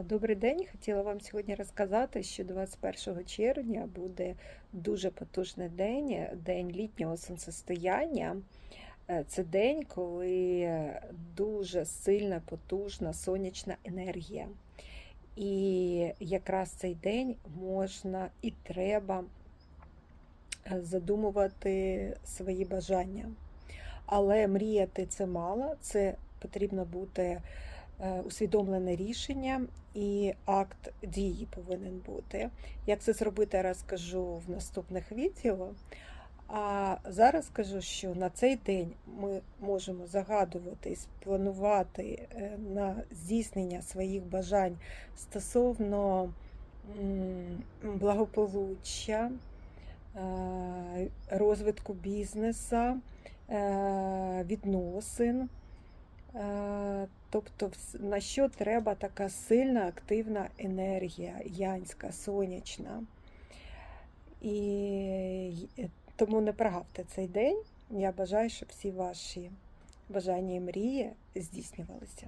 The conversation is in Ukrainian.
Добрий день. Хотіла вам сьогодні розказати, що 21 червня буде дуже потужний день, день літнього сонцестояння. Е, Це день, коли дуже сильна, потужна сонячна енергія. І якраз цей день можна і треба задумувати свої бажання. Але мріяти це мало, це потрібно бути усвідомлене рішення і акт дії повинен бути. Як це зробити, я розкажу в наступних відео. А зараз скажу, що на цей день ми можемо загадуватись, планувати е, на здійснення своїх бажань стосовно благополуччя, е, розвитку бізнесу, е, відносин. Тобто, на що треба така сильна активна енергія, янська, сонячна. І е, тому не прогавте цей день. Я бажаю, щоб всі ваші бажання і мрії здійснювалися.